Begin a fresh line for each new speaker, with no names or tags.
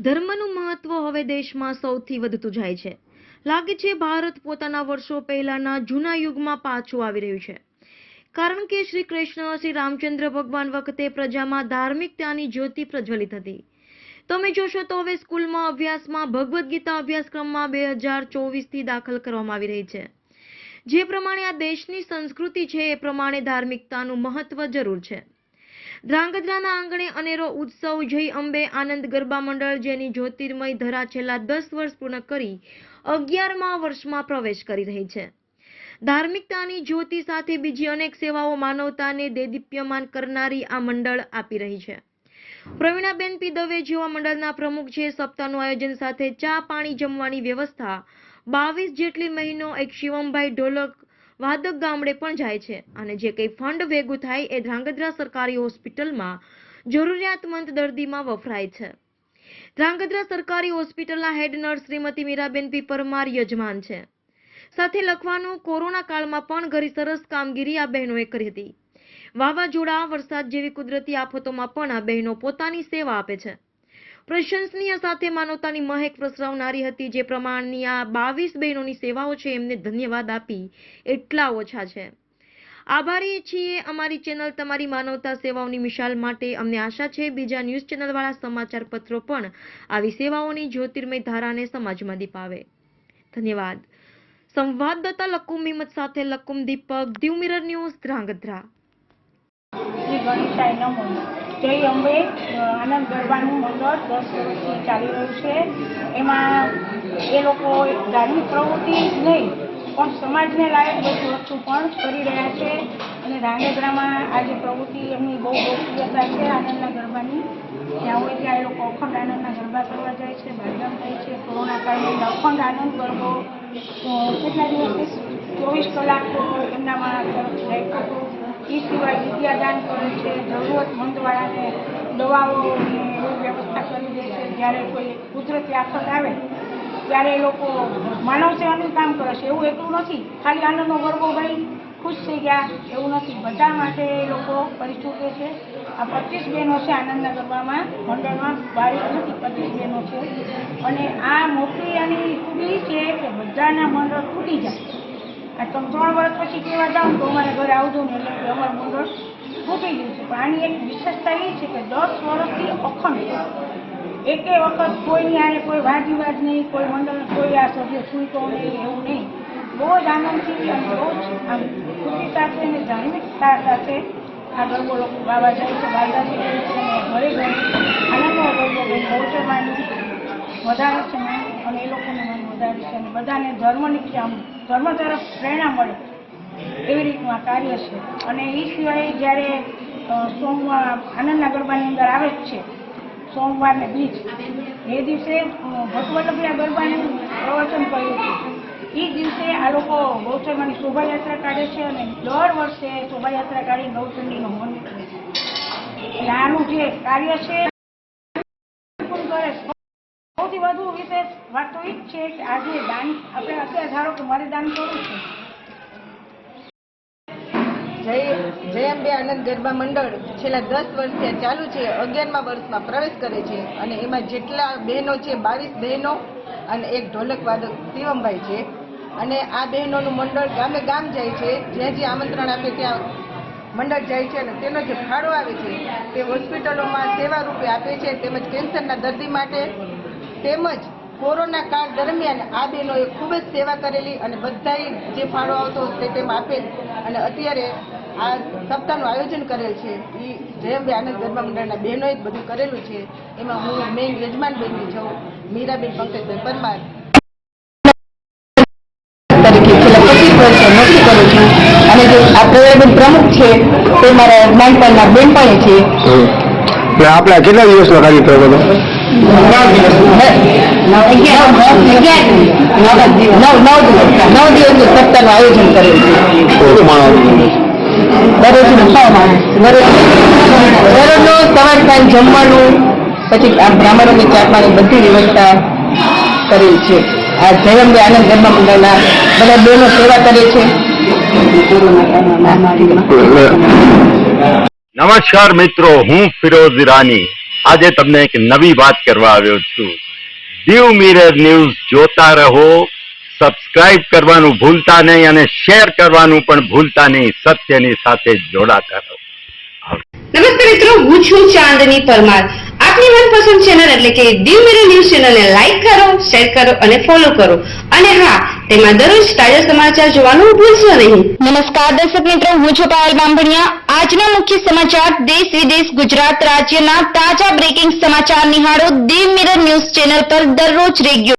ધર્મનું મહત્વ હવે દેશમાં સૌથી વધતું જાય છે. લાગે છે ભારત પોતાના વર્ષો પહેલાના જૂના યુગમાં પાછું આવી રહ્યું છે. કારણ કે શ્રી કૃષ્ણ, શ્રી રામચંદ્ર ભગવાન વખતે પ્રજામાં ધાર્મિકતાની જ્યોતિ પ્રજ્વલિત હતી. તમે જોશો તો હવે સ્કૂલમાં અભ્યાસમાં ભગવદ્ ગીતા અભ્યાસક્રમમાં બે હજાર ચોવીસથી દાખલ કરવામાં આવી રહી છે. જે પ્રમાણે આ દેશની સંસ્કૃતિ છે, એ પ્રમાણે ધાર્મિકતાનું મહત્વ જરૂર છે. ધ્રાંગધ્રાના આંગણે અનેરો ઉત્સવ જય અંબે આનંદ ગરબા મંડળ જેની જ્યોતિર્મય ધરા છેલ્લા દસ વર્ષ પૂર્ણ કરી અગિયારમા વર્ષમાં પ્રવેશ કરી રહી છે. ધાર્મિકતાની જ્યોતિ સાથે બીજી અનેક સેવાઓ માનવતાને દેદીપ્યમાન કરનારી આ મંડળ આપી રહી છે. પ્રવીણાબેન પી દવે જેવા મંડળના પ્રમુખ છે. સપ્તાહનું આયોજન સાથે ચા પાણી જમવાની વ્યવસ્થા, બાવીસ જેટલી મહિનો એક શિવમભાઈ ઢોલક વાદક ગામડે પણ જાય છે. અને જે કંઈ ફંડ ભેગું થાય એ ધ્રાંગધ્રા સરકારી હોસ્પિટલમાં જરૂરિયાતમંદ દર્દીમાં વપરાય છે. ધ્રાંગધ્રા સરકારી હોસ્પિટલના head nurse Shrimati Miraben P Parmar યજમાન છે. સાથે લખવાનું, કોરોના કાળમાં પણ ઘણી સરસ કામગીરી આ બહેનોએ કરી હતી. વાવાઝોડા, વરસાદ જેવી કુદરતી આફતોમાં પણ આ બહેનો પોતાની સેવા આપે છે. પ્રશંસનીય સાથે માનવતાની મહેક પ્રસરાવનારી હતી જે પ્રમાણની આ બાવીસ બહેનોની સેવાઓ છે એમને ધન્યવાદ આપી એટલા ઓછા છે. આભારી છીએ અમારી ચેનલ તમારી માનવતા સેવાઓની મિશાલ માટે. અમને આશા છે બીજા ન્યૂઝ ચેનલવાળા સમાચાર પત્રો પણ આવી સેવાઓની જ્યોતિર્મય ધારાને સમાજમાં દીપાવે. ધન્યવાદ. સંવાદદાતા લકુમ હિંમત સાથે લકુમ દીપક, દીવ મિરર ન્યૂઝ, ધ્રાંગધ્રા.
જય અંબે આનંદ ગરબાનું મંડળ દસ વર્ષથી ચાલી રહ્યું છે. એમાં એ લોકો ધાર્મિક પ્રવૃત્તિ નહીં, પણ સમાજને લાયક બધી વસ્તુ પણ કરી રહ્યા છે. અને ધાંગધ્રામાં આજે પ્રવૃત્તિ એમની બહુ લોકપ્રિયતા છે. આનંદના ગરબાની. જ્યાં હોય ત્યાં એ લોકો અખંડ આનંદના ગરબા કરવા જાય છે બહારગામ થાય છે. કોરોના કાળમાં અખંડ આનંદ ગરબો કેટલા દિવસથી ચોવીસ કલાક એમનામાં લાયક એ સિવાય વિદ્યાદાન કરે છે, જરૂરતમંદવાળાને દવાઓ વ્યવસ્થા કરી દે છે. જ્યારે કોઈ કુદરતી આફત આવે, ત્યારે એ લોકો માનવ સેવાનું કામ કરે છે. એવું એટલું નથી. ખાલી આનંદનો ગરબો ભાઈ ખુશ થઈ ગયા, એવું નથી. બધા માટે એ લોકો કરી ચૂકે છે. આ પચીસ બહેનો છે આનંદના ગરબામાં મંડળમાં. બાવીસ નથી, પચીસ બહેનો છે. અને આ મોટી આની ખૂબી છે કે બધાના મંડળ ખૂટી જાય. તમે ત્રણ વર્ષ પછી કહેવા જાઓ તો અમારે ઘરે આવજો ને એટલે અમારું મંડળ તૂટી ગયું છે. પણ આની એક વિશેષતા એ છે કે દસ વર્ષથી અખંડ એકે વખત કોઈની આને કોઈ વાદ નહીં, કોઈ મંડળ, કોઈ આ સભ્ય છૂટો નહીં, એવું નહીં. બહુ જ આનંદથી અને બહુ જ આમ ખુશી સાથે અને ધાર્મિકતા સાથે આ ગરબો લોકો બાબા જાય છે. બાયદાથી જાય છે ઘરે ઘરે આનંદનો ગરબો કંઈ બહુચરવાની વધારે છે. અને એ લોકોને માન વધારે અને બધાને ધર્મની ધર્મ તરફ પ્રેરણા મળે એવી રીતનું આ કાર્ય છે અને એ સિવાય જ્યારે સોમવાર આનંદના ગરબાની અંદર આવે જ છે સોમવારને બીજ, એ દિવસે ભગવલ્લભી આ ગરબાને પ્રવચન કર્યું છે એ દિવસે આ લોકો ગૌચરમાની શોભાયાત્રા કાઢે છે અને દર વર્ષે શોભાયાત્રા કાઢી કરે છે એટલે આનું જે કાર્ય છે. સૌથી વધુ વિશેષ વાત તો એ જ છે કે આજે દાન, આપણે અત્યારે ધારો કે મારે દાન કરવું છે.
આનંદ ગરબા મંડળ છેલ્લા દસ વર્ષથી ચાલુ છે, અગિયારમા વર્ષમાં પ્રવેશ કરે છે અને એમાં જેટલા બહેનો છે, બાવીસ બહેનો અને એક ઢોલક વાદક છે. અને આ બહેનોનું મંડળ ગામે ગામ જાય છે, જ્યાં જે આમંત્રણ આપે ત્યાં મંડળ જાય છે અને તેનો જે ફાળો આવે છે, તે હોસ્પિટલોમાં સેવા રૂપે આપે છે, તેમજ કેન્સરના દર્દી માટે તેમજ કોરોના કાળ દરમિયાન આ બહેનોએ ખૂબ જ સેવા કરેલી અને બધાએ જે ફાળો આવતો તે તેમ આપેલ અને અત્યારે આ સપ્તાહનું આયોજન કરેલ છે. એ જયંબે આનંદ ગરબા મંડળના બહેનોએ જ બધું કરેલું છે. એમાં હું મેઇન યજમાન બહેની છું મીરાબેન પંકજભાઈ પરમાર. તરીકે છેલ્લા પચીસ વર્ષથી નોકરી કરું છું. અને જે આ પ્રવીણબેન પ્રમુખ છે તે મારા નાનપણના બેનપણી છે.
આપણે કેટલા દિવસનો કાર્યક્રમ હતો?
નવ દિવસનું સપ્તાહનું આયોજન કરેલ છે દરરોજનું છ માણસ સવાર સાંજ જમવાનું પછી આ બ્રાહ્મણોની ચા પાણી બધી વ્યવસ્થા કરેલ છે આ જયંબે આનંદ ગરબા મંડળના બધા બહેનો સેવા કરે છે
નમસ્કાર મિત્રો, હું ફિરોઝ ઈરાની.
આજે તમને એક નવી વાત કરવા આવ્યો છું. દીવ મિરર ન્યૂઝ જોતા રહો, સબસ્ક્રાઇબ કરવાનું ભૂલતા નહીં અને શેર કરવાનું પણ ભૂલતા નહીં, સત્યની સાથે જોડાતા રહો.
નમસ્તે મિત્રો, હું છું ચાંદની પરમાર. આપની મનપસંદ ચેનલ એટલે કે દીવ મિરર ન્યૂઝ ચેનલને લાઈક કરો શેર કરો અને ફોલો કરો. અને હા તેમાં દરરોજ તાજા સમાચાર જોવાનું ભૂલશો નહીં.
નમસ્કાર, દર્શક મિત્રો, હું છું પાયલ બાંભણિયા આજના મુખ્ય સમાચાર, દેશ વિદેશ, ગુજરાત રાજ્યના તાજા બ્રેકિંગ સમાચાર નિહાળો દેવ મિરર ન્યૂઝ ચેનલ પર દરરોજ રેગ્યુલર